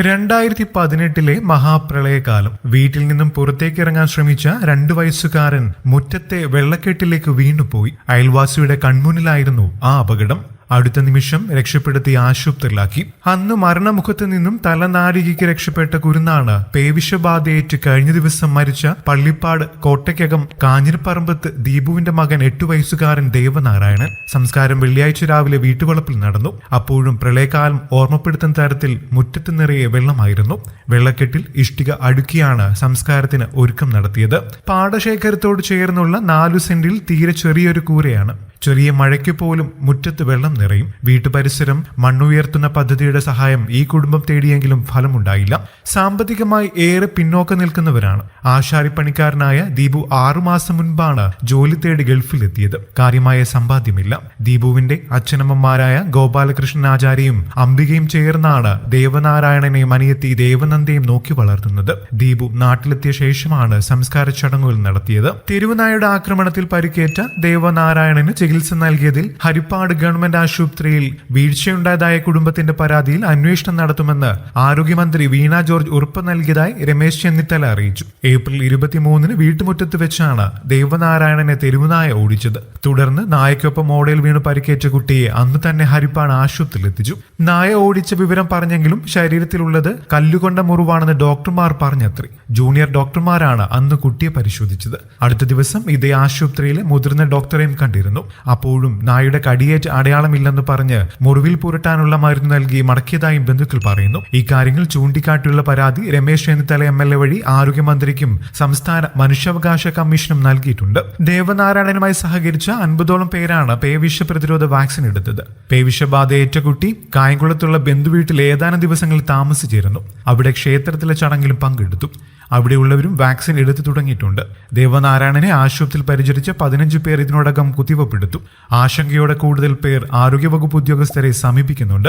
രണ്ടായിരത്തി പതിനെട്ടിലെ മഹാപ്രളയകാലം. വീട്ടിൽ നിന്നും പുറത്തേക്ക് ഇറങ്ങാൻ ശ്രമിച്ച രണ്ടു വയസ്സുകാരൻ മുറ്റത്തെ വെള്ളക്കെട്ടിലേക്ക് വീണുപോയി. അയൽവാസിയുടെ കൺമുന്നിലായിരുന്നു ആ അപകടം. അടുത്ത നിമിഷം രക്ഷപ്പെടുത്തി ആശുപത്രിയിലാക്കി. അന്ന് മരണമുഖത്ത് നിന്നും തലനാരികയ്ക്ക് രക്ഷപ്പെട്ട കുരുന്നാണ് പേവിഷബാധയേറ്റ് കഴിഞ്ഞ ദിവസം മരിച്ച പള്ളിപ്പാട് കോട്ടയ്ക്കകം കാഞ്ഞിരപ്പറമ്പത്ത് ദീപുവിന്റെ മകൻ എട്ടു വയസ്സുകാരൻ ദേവനാരായണൻ. സംസ്കാരം വെള്ളിയാഴ്ച രാവിലെ വീട്ടുവളപ്പിൽ നടന്നു. അപ്പോഴും പ്രളയകാലം ഓർമ്മപ്പെടുത്തുന്ന തരത്തിൽ മുറ്റത്ത് നിറയെ വെള്ളമായിരുന്നു. വെള്ളക്കെട്ടിൽ ഇഷ്ടിക അടുക്കിയാണ് സംസ്കാരത്തിന് ഒരുക്കം നടത്തിയത്. പാടശേഖരത്തോട് ചേർന്നുള്ള നാലു സെന്റിൽ തീരെ ചെറിയൊരു കൂരയാണ്. ചെറിയ മഴയ്ക്ക് പോലും മുറ്റത്ത് വെള്ളം നിറയും. വീട്ടുപരിസരം മണ്ണുയർത്തുന്ന പദ്ധതിയുടെ സഹായം ഈ കുടുംബം തേടിയെങ്കിലും ഫലമുണ്ടായില്ല. സാമ്പത്തികമായി ഏറെ പിന്നോക്കം നിൽക്കുന്നവരാണ്. ആശാരിപ്പണിക്കാരനായ ദീപു ആറുമാസം മുൻപാണ് ജോലി തേടി ഗൾഫിലെത്തിയത്. കാര്യമായ സമ്പാദ്യമില്ല. ദീപുവിന്റെ അച്ഛനമ്മമാരായ ഗോപാലകൃഷ്ണൻ ആചാര്യയും അംബികയും ചേർന്നാണ് ദേവനാരായണനെയും അനിയത്തി ദേവനന്ദയും നോക്കി വളർത്തുന്നത്. ദീപു നാട്ടിലെത്തിയ ശേഷമാണ് സംസ്കാര ചടങ്ങുകൾ നടത്തിയത്. തെരുവുനായുടെ ആക്രമണത്തിൽ പരിക്കേറ്റ ദേവനാരായണന് ചികിത്സ നൽകിയതിൽ ഹരിപ്പാട് ഗവൺമെന്റ് ആശുപത്രിയിൽ വീഴ്ചയുണ്ടായതായ കുടുംബത്തിന്റെ പരാതിയിൽ അന്വേഷണം നടത്തുമെന്ന് ആരോഗ്യമന്ത്രി വീണ ജോർജ് ഉറപ്പ് നൽകിയതായി രമേശ് ചെന്നിത്തല അറിയിച്ചു. ഏപ്രിൽ ഇരുപത്തിമൂന്നിന് വീട്ടുമുറ്റത്ത് വെച്ചാണ് ദേവനാരായണനെ തെരുവുനായ ഓടിച്ചത്. തുടർന്ന് നായക്കൊപ്പം മോഡൽ വീണ് പരിക്കേറ്റ കുട്ടിയെ അന്ന് തന്നെ ഹരിപ്പാട് ആശുപത്രിയിൽ എത്തിച്ചു നായ ഓടിച്ച വിവരം പറഞ്ഞെങ്കിലും ശരീരത്തിലുള്ളത് കല്ലുകൊണ്ട മുറിവാണെന്ന് ഡോക്ടർമാർ പറഞ്ഞത്രേ. ജൂനിയർ ഡോക്ടർമാരാണ് അന്ന് കുട്ടിയെ പരിശോധിച്ചത്. അടുത്ത ദിവസം ഇതേ ആശുപത്രിയിലെ മുതിർന്ന ഡോക്ടറെയും കണ്ടിരുന്നു. അപ്പോഴും നായയുടെ കടിയേറ്റ് അടയാളമില്ലെന്ന് പറഞ്ഞ് മുറിവിൽ പുരട്ടാനുള്ള മരുന്ന് നൽകി മടക്കിയതായും ബന്ധുക്കൾ പറയുന്നു. ഇക്കാര്യങ്ങൾ ചൂണ്ടിക്കാട്ടിയുള്ള പരാതി Ramesh Chennithala M L A വഴി ആരോഗ്യമന്ത്രിക്കും സംസ്ഥാന മനുഷ്യാവകാശ കമ്മീഷനും നൽകിയിട്ടുണ്ട്. ദേവനാരായണനുമായി സഹകരിച്ച അൻപതോളം പേരാണ് പേവിഷ പ്രതിരോധ വാക്സിൻ എടുത്തത്. പേവിഷബാധയേറ്റ കുട്ടി കായംകുളത്തുള്ള ബന്ധുവീട്ടിൽ ഏതാനും ദിവസങ്ങളിൽ താമസിച്ചിരുന്നു. അവിടെ ക്ഷേത്രത്തിലെ ചടങ്ങിലും പങ്കെടുത്തു. അവിടെയുള്ളവരും വാക്സിൻ എടുത്തു തുടങ്ങിയിട്ടുണ്ട്. ദേവനാരായണനെ ആശുപത്രിയിൽ പരിചരിച്ച പതിനഞ്ച് പേർ ഇതിനോടകം കുത്തിവപ്പെടുത്തു. ആശങ്കയോടെ കൂടുതൽ പേർ ആരോഗ്യവകുപ്പ് ഉദ്യോഗസ്ഥരെ സമീപിക്കുന്നുണ്ട്.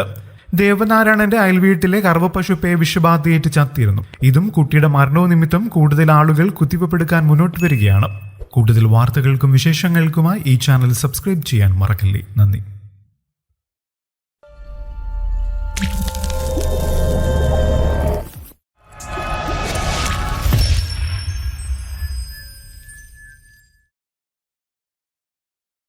ദേവനാരായണന്റെ അയൽവീട്ടിലെ കറവപ്പശു പേ വിഷബാധയേറ്റ് ചത്തിരുന്നു ഇതും കുട്ടിയുടെ മരണവും നിമിത്തം കൂടുതൽ ആളുകൾ കുത്തിവപ്പെടുക്കാൻ മുന്നോട്ട് വരികയാണ്. കൂടുതൽ വാർത്തകൾക്കും വിശേഷങ്ങൾക്കുമായി ഈ ചാനൽ സബ്സ്ക്രൈബ് ചെയ്യാൻ മറക്കല്ലേ. നന്ദി.